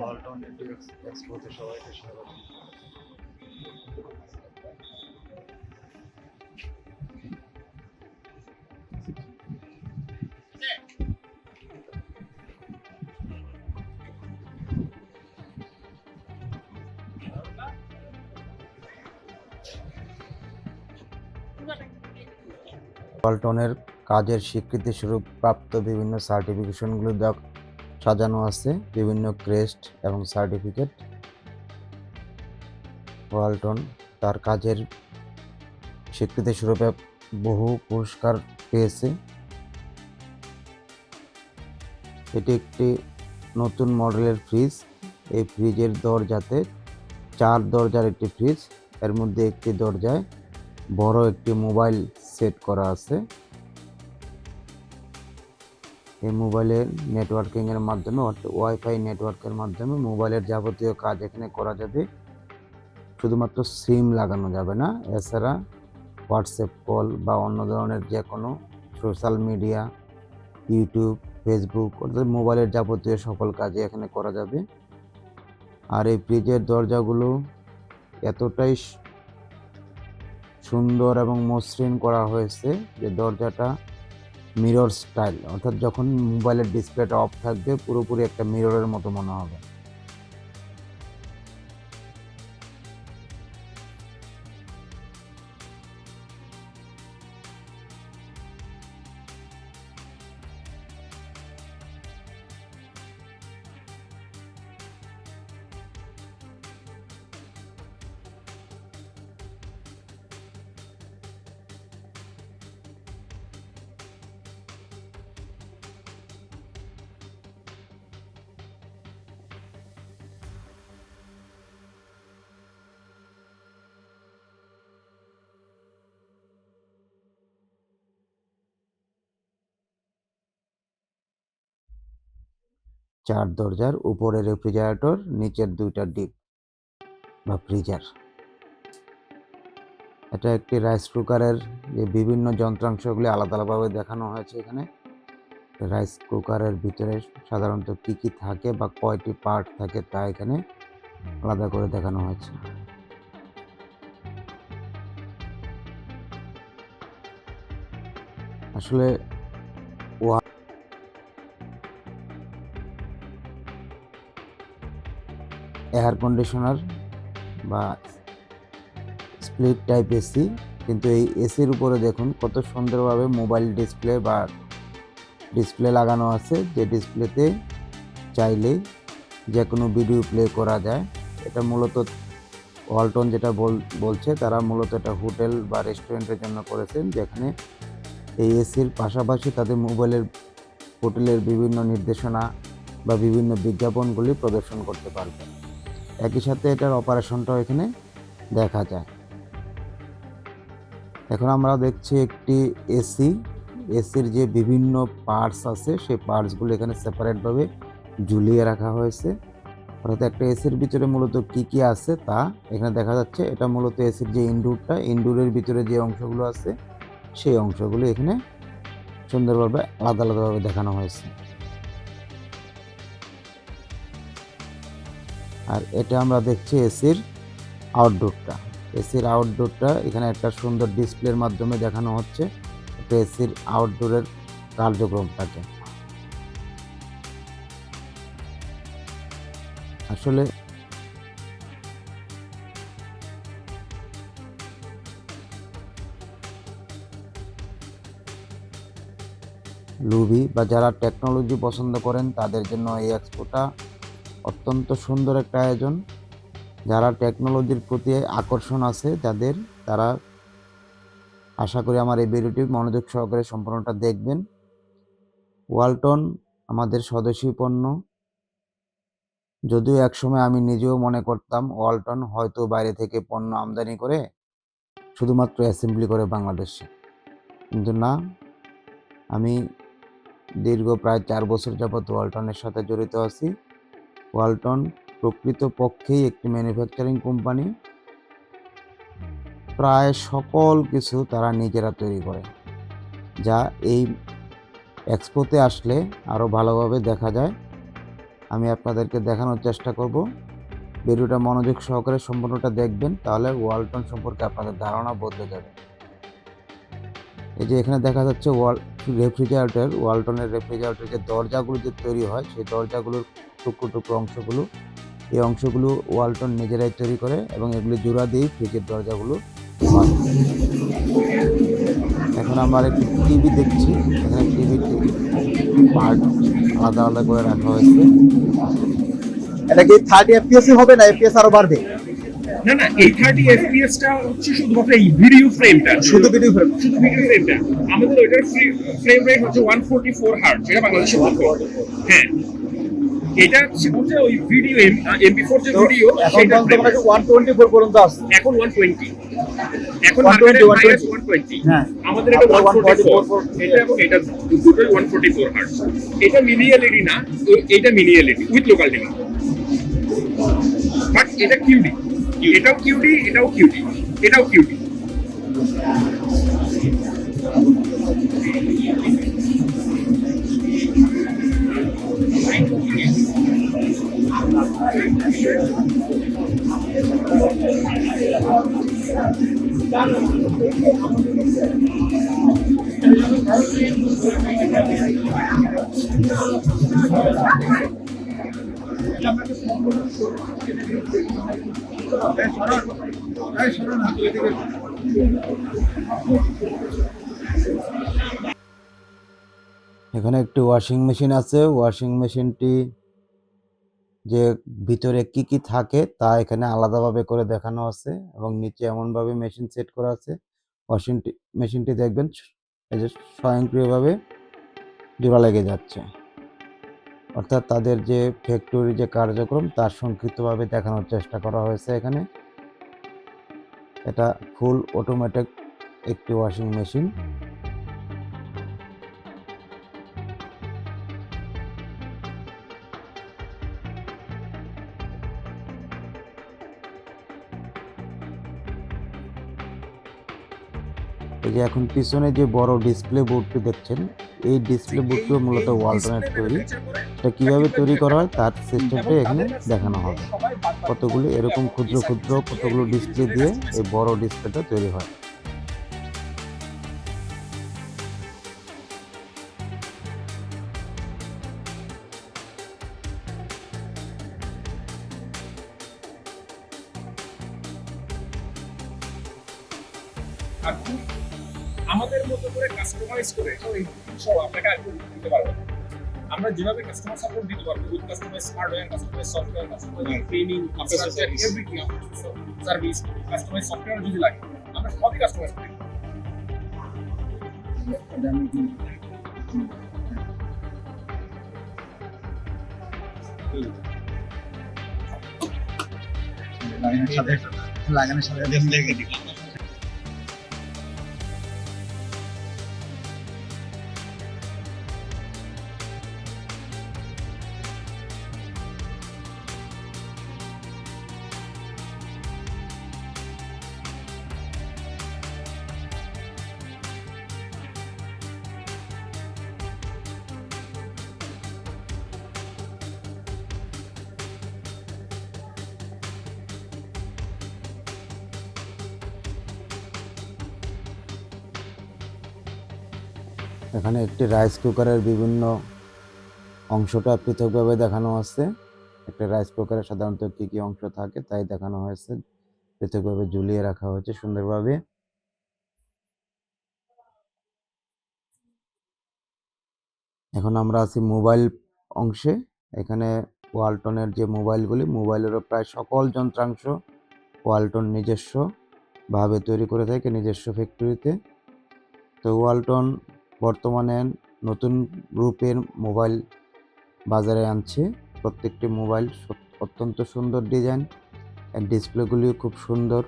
India এক্সপোতে ওয়ালটনের কাজের স্বীকৃতি স্বরূপ প্রাপ্ত বিভিন্ন সার্টিফিকেশনগুলো সাজানো আছে, বিভিন্ন ক্রেস্ট এবং সার্টিফিকেট। ওয়ালটন তার কাজের স্বীকৃতি স্বরূপে বহু পুরস্কার পেয়েছে। এটি একটি নতুন মডেলের ফ্রিজ। এই ফ্রিজের দরজাতে চার দরজার একটি ফ্রিজ, এর মধ্যে একটি দরজায় বড় একটি মোবাইল সেট করা আছে। এই মোবাইলের নেটওয়ার্কিংয়ের মাধ্যমে অর্থাৎ ওয়াইফাই নেটওয়ার্কের মাধ্যমে মোবাইলের যাবতীয় কাজ এখানে করা যাবে। শুধুমাত্র সিম লাগানো যাবে না, এছাড়া হোয়াটসঅ্যাপ কল বা অন্য ধরনের যে কোনো সোশ্যাল মিডিয়া ইউটিউব ফেসবুক অর্থাৎ মোবাইলের যাবতীয় সকল কাজই এখানে করা যাবে। আর এই ফ্রিজের দরজাগুলো এতটাই সুন্দর এবং মসৃণ করা হয়েছে যে দরজাটা মিরর স্টাইল অর্থাৎ যখন মোবাইলের ডিসপ্লেটা অফ থাকবে পুরোপুরি একটা মিররের মতো মনে হবে। চার দরজার উপরে রেফ্রিজারেটর, নিচের দুইটা ডিপ বা ফ্রিজার। এটা একটি রাইস কুকারের যে বিভিন্ন যন্ত্রাংশগুলি আলাদা আলাদাভাবে দেখানো হয়েছে এখানে। রাইস কুকারের ভিতরে সাধারণত কি কি থাকে বা কয়টি পার্ট থাকে তা এখানে আলাদা করে দেখানো হয়েছে। আসলে এয়ার কন্ডিশনার বা স্প্লিট টাইপ এসি কিন্তু এই এসির উপরে দেখুন কত সুন্দরভাবে মোবাইল ডিসপ্লে বা ডিসপ্লে লাগানো আছে, যে ডিসপ্লেতে চাইলেই যে কোনো ভিডিও প্লে করা যায়। এটা মূলত ওয়ালটন যেটা বল, বলছে, তারা মূলত এটা হোটেল বা রেস্টুরেন্টের জন্য করেছেন, যেখানে এই এসির পাশাপাশি তাদের মোবাইলের হোটেলের বিভিন্ন নির্দেশনা বা বিভিন্ন বিজ্ঞাপনগুলি প্রদর্শন করতে পারবে। একই সাথে এটার অপারেশনটাও এখানে দেখা যায়। এখন আমরা দেখছি একটি এসি এসির যে বিভিন্ন পার্টস আছে, সেই পার্টসগুলো এখানে সেপারেটভাবে ঝুলিয়ে রাখা হয়েছে। অর্থাৎ একটা এসির ভিতরে মূলত কি কি আছে তা এখানে দেখা যাচ্ছে। এটা মূলত এসির যে ইনডোরটা ইনডোরের ভিতরে যে অংশগুলো আছে, সেই অংশগুলো এখানে সুন্দরভাবে আলাদা আলাদাভাবে দেখানো হয়েছে। আর এটা আমরা দেখছি এসির আউটডোরটা এসির আউটডোরটা এখানে একটা সুন্দর ডিসপ্লের মাধ্যমে দেখানো হচ্ছে। এটা এসির আউটডোরের কার্যক্রমটাকে। আসলে লুবি বা যারা টেকনোলজি পছন্দ করেন, তাদের জন্য এই এক্সপোটা অত্যন্ত সুন্দর একটা আয়োজন। যারা টেকনোলজির প্রতি আকর্ষণ আছে যাদের তারা আশা করি আমার এই ভিডিওটি মনোযোগ সহকারে সম্পূর্ণটা দেখবেন। ওয়ালটন, আমাদের স্বদেশী পণ্য। যদিও একসময় আমি নিজেও মনে করতাম ওয়ালটন হয়তো বাইরে থেকে পণ্য আমদানি করে শুধুমাত্র অ্যাসেম্বলি করে বাংলাদেশে। কিন্তু না, আমি দীর্ঘ প্রায় চার বছর যাবত ওয়ালটনের সাথে জড়িত আছি। ওয়ালটন প্রকৃতপক্ষেই একটি ম্যানুফ্যাকচারিং কোম্পানি। প্রায় সকল কিছু তারা নিজেরা তৈরি করে, যা এই এক্সপোতে আসলে আরও ভালোভাবে দেখা যায়। আমি আপনাদেরকে দেখানোর চেষ্টা করব। ভিডিওটা মনোযোগ সহকারে সম্পূর্ণটা দেখবেন, তাহলে ওয়ালটন সম্পর্কে আপনাদের ধারণা বদলে যাবে। এই যে এখানে দেখা যাচ্ছে ওয়াল রেফ্রিজারেটর ওয়ালটনের রেফ্রিজারেটর যে দরজাগুলো যে তৈরি হয়, সেই দরজাগুলোর টুকরো টুকরো অংশগুলো। এই অংশগুলো ওয়ালটন নিজেরাই তৈরি করে এবং এগুলি জোড়া দিয়েই ফ্রিজের দরজাগুলো এখন আমার একটি টিভি দেখছি। এখানে টিভিটি পার্ট আলাদা আলাদা করে রাখা হয়েছে। এটা কি থার্টি এফপিএস হবে না এফপিএস আরও বাড়বে? না না এই থার্টি এফপিএস টা হচ্ছে শুধুমাত্র এই ভিডিও ফ্রেমটা শুধু ভিডিও ফ্রেম শুধু ভিডিও ফ্রেমটা আমাদের ওইটার ফ্রেম রেট হচ্ছে ওয়ান ফোর্টি ফোর হার্ট যেটা বাংলাদেশে হ্যাঁ। এটা হচ্ছে ওই ভিডিও এমপি ফোর যে ভিডিও এখন পর্যন্ত ওয়ান টোয়েন্টি ফোর পর্যন্ত আছে এখন ওয়ান টোয়েন্টি এখন 120, মার্কেটের 120 হাইয়েস্ট ওয়ান টোয়েন্টি হ্যাঁ। আমাদের এটা ওয়ান ফোর্টি ফোর এটা এবং এটা দুটোই ওয়ান ফোর্টি ফোর হার্ট এটা মিনি এলইডি না এ- এটা mini LED with local TV but এটা কিউডি এটাও কিউডি এটাও কিউডি এটাও কিউডি এখানে একটি ওয়াশিং মেশিন আছে। ওয়াশিং মেশিনটি যে ভিতরে কি কি থাকে তা এখানে আলাদাভাবে করে দেখানো আছে এবং নিচে এমনভাবে মেশিন সেট করা আছে। ওয়াশিংটি মেশিনটি দেখবেন এই যে স্বয়ংক্রিয়ভাবে জোড়া লেগে যাচ্ছে। অর্থাৎ তাদের যে ফ্যাক্টরি যে কার্যক্রম তার সংক্ষিপ্তভাবে দেখানোর চেষ্টা করা হয়েছে এখানে। এটা ফুল অটোমেটিক একটি ওয়াশিং মেশিন এই যে এখন পিছনে যে বড় ডিসপ্লে বোর্ডটি দেখছেন এই ডিসপ্লে বোর্ডটিও মূলত ওয়ালটনের তৈরি। এটা কীভাবে তৈরি করা হয় তার সিস্টেমটাই এখানে দেখানো হবে। কতগুলো এরকম ক্ষুদ্র ক্ষুদ্র কতগুলো ডিসপ্লে দিয়ে এই বড় ডিসপ্লেটা তৈরি হয়। আর আমাদের মতো করে কাস্টমাইজ করে সব আপনাকে দিতে পারবে না। আমরা যেভাবে কাস্টমার সাপোর্ট দিতে পারব with customize hardware customize software customize training everything service customize software যদি লাগে আমরা সবই কাস্টমাইজ করি লাগানোর সাথে লাগানোর সাথে এখানে একটি রাইস কুকারের বিভিন্ন অংশটা পৃথকভাবে দেখানো আছে। একটা রাইস কুকারে সাধারণত কী কী অংশ থাকে তাই দেখানো হয়েছে। পৃথকভাবে ঝুলিয়ে রাখা হয়েছে সুন্দরভাবে। এখন আমরা আছি মোবাইল অংশে। এখানে ওয়ালটনের যে মোবাইলগুলি, মোবাইলেরও প্রায় সকল যন্ত্রাংশ ওয়ালটন নিজস্ব ভাবে তৈরি করে থাকে নিজস্ব ফ্যাক্টরিতে তো ওয়ালটন বর্তমানে নতুন রূপের মোবাইল বাজারে আনছে। প্রত্যেকটি মোবাইল অত্যন্ত সুন্দর ডিজাইন। এর ডিসপ্লেগুলিও খুব সুন্দর।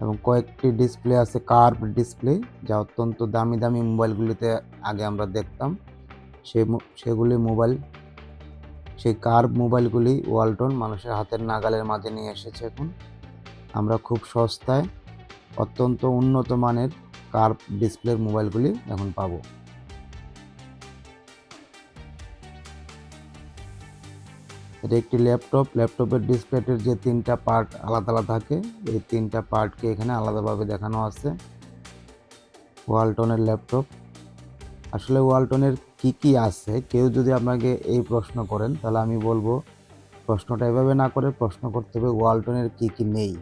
এবং কয়েকটি ডিসপ্লে আছে কার্ভ ডিসপ্লে, যা অত্যন্ত দামি দামি মোবাইলগুলিতে আগে আমরা দেখতাম। সে সেগুলি মোবাইল, সেই কার্ভ মোবাইলগুলি ওয়ালটন মানুষের হাতের নাগালের মাঝে নিয়ে এসেছে এখন। আমরা খুব সস্তায়, অত্যন্ত উন্নত মানের কার্ভ ডিসপ্লের মোবাইলগুলি এখন পাবো। এটা একটি ল্যাপটপ, ল্যাপটপের ডিসপ্লেটের যে তিনটা পার্ট আলাদা আলাদা থাকে, এই তিনটা পার্টকে এখানে আলাদাভাবে দেখানো আছে। ওয়ালটনের ল্যাপটপ। আসলে ওয়ালটনের কি কি আছে? কেউ যদি আপনাকে এই প্রশ্ন করেন, তাহলে আমি বলব, প্রশ্নটা এভাবে না করে প্রশ্ন করতে হবে, ওয়ালটনের কি কি নেই।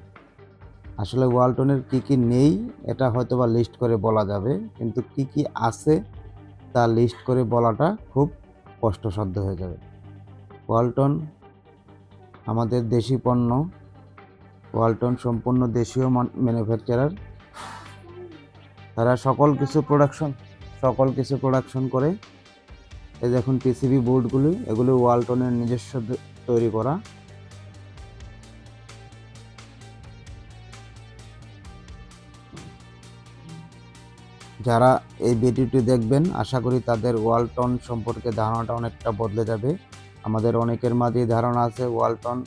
আসলে ওয়ালটনের কি কি নেই, এটা হয়তো বা লিস্ট করে বলা যাবে। কিন্তু কি কি আছে, তা লিস্ট করে বলাটা খুব কষ্টসাধ্য হয়ে যাবে। ওয়ালটন আমাদের দেশি পণ্য। ওয়ালটন সম্পূর্ণ দেশীয় ম্যানুফ্যাকচারার তারা সকল কিছু প্রোডাকশন সকল কিছু প্রোডাকশন করে। এই দেখুন পিসিবি বোর্ডগুলি এগুলি ওয়ালটনের নিজস্ব তৈরি করা। যারা এই ভিডিওটি দেখবেন, আশা করি তাদের ওয়ালটন সম্পর্কে ধারণাটা অনেকটা বদলে যাবে। আমাদের অনেকের মাঝেই ধারণা আছে, ওয়ালটন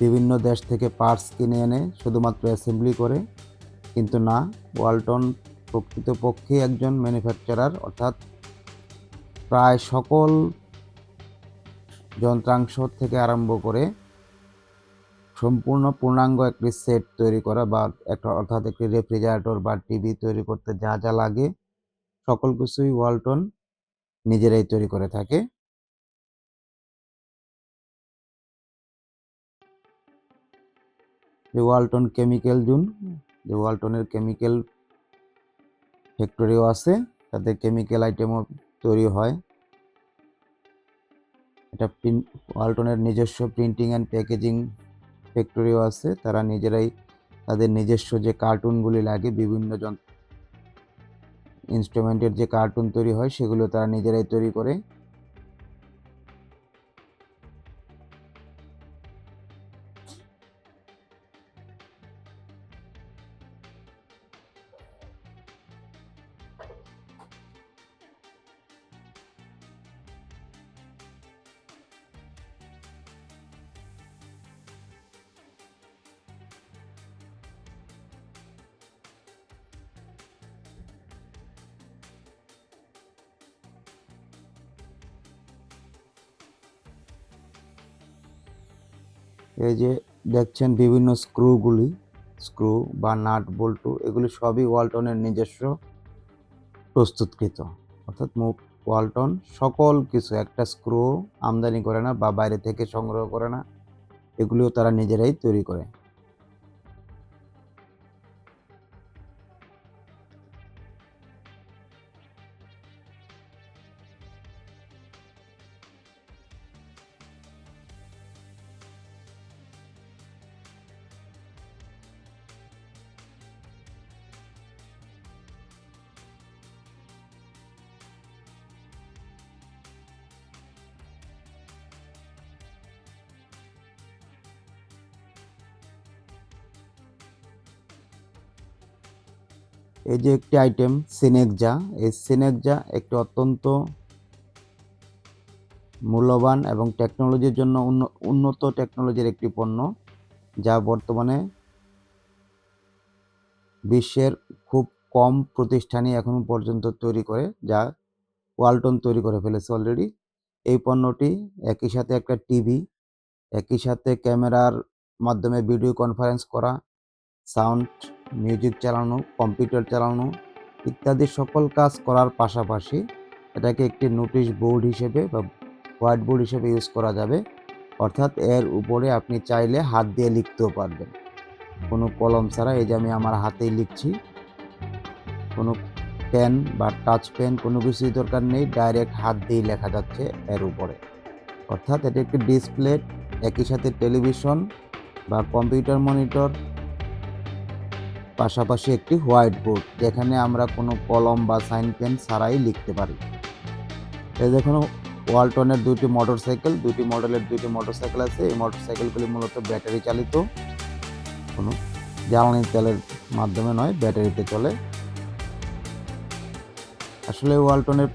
বিভিন্ন দেশ থেকে পার্টস কিনে এনে শুধুমাত্র অ্যাসেম্বলি করে। কিন্তু না, ওয়ালটন প্রকৃতপক্ষে একজন ম্যানুফ্যাকচারার, অর্থাৎ প্রায় সকল যন্ত্রাংশ থেকে আরম্ভ করে সম্পূর্ণ পূর্ণাঙ্গ একটি সেট তৈরি করা বা একটা অর্থাৎ একটি রেফ্রিজারেটর বা টিভি তৈরি করতে যা যা লাগে, সকল কিছুই ওয়ালটন নিজেরাই তৈরি করে থাকে। যে ওয়ালটন কেমিক্যাল জুন যে ওয়ালটনের কেমিক্যাল ফ্যাক্টরিও আছে, তাতে কেমিক্যাল আইটেমও তৈরি হয়। এটা প্রিন্ট ওয়ালটনের নিজস্ব প্রিন্টিং অ্যান্ড প্যাকেজিং ফ্যাক্টরিও আছে, তারা নিজেরাই তাদের নিজস্ব যে কার্টুনগুলি লাগে, বিভিন্ন যন্ত্র ইনস্ট্রুমেন্টের যে কার্টুন তৈরি হয়, সেগুলো তারা নিজেরাই তৈরি করে। এই যে দেখছেন বিভিন্ন স্ক্রুগুলি, স্ক্রু বা নাট, বল্টু, এগুলি সবই ওয়ালটনের নিজস্ব প্রস্তুতকৃত। অর্থাৎ মুখ ওয়ালটন সকল কিছু, একটা স্ক্রু আমদানি করে না বা বাইরে থেকে সংগ্রহ করে না, এগুলিও তারা নিজেরাই তৈরি করে। এই যে একটি আইটেম সিনেকজা এই সিনেকজা একটি অত্যন্ত মূল্যবান এবং টেকনোলজির জন্য উন্ন- উন্নত টেকনোলজির একটি পণ্য, যা বর্তমানে বিশ্বের খুব কম প্রতিষ্ঠানই এখন পর্যন্ত তৈরি করে, যা ওয়ালটন তৈরি করে ফেলেছে অলরেডি এই পণ্যটি একই সাথে একটা টিভি একই সাথে ক্যামেরার মাধ্যমে ভিডিও কনফারেন্স করা সাউন্ড মিউজিক চালানো, কম্পিউটার চালানো ইত্যাদি সকল কাজ করার পাশাপাশি এটাকে একটি নোটিশ বোর্ড হিসেবে বা হোয়াইট বোর্ড হিসেবে ইউজ করা যাবে। অর্থাৎ এর উপরে আপনি চাইলে হাত দিয়ে লিখতেও পারবেন। কোনো কলম ছাড়া, এই যে আমি আমার হাতেই লিখছি। কোনো পেন বা টাচ পেন কোনো কিছুই দরকার নেই, ডাইরেক্ট হাত দিয়ে লেখা যাচ্ছে এর উপরে। অর্থাৎ এটা একটি ডিসপ্লে, একই সাথে টেলিভিশন বা কম্পিউটার মনিটর পাশাপাশি একটি হোয়াইট বোর্ড, যেখানে আমরা কোনো কলম বা সাইন পেন ছাড়াই লিখতে পারি। এই দেখুন ওয়ালটনের দুটি মোটর সাইকেল দুটি মডেলের দুটি মোটর সাইকেল আছে। এই মোটর সাইকেলগুলি মূলত ব্যাটারি চালিত, কোনো জ্বালানি তেলের মাধ্যমে নয়, ব্যাটারিতে চলে। আসলে ওয়ালটনের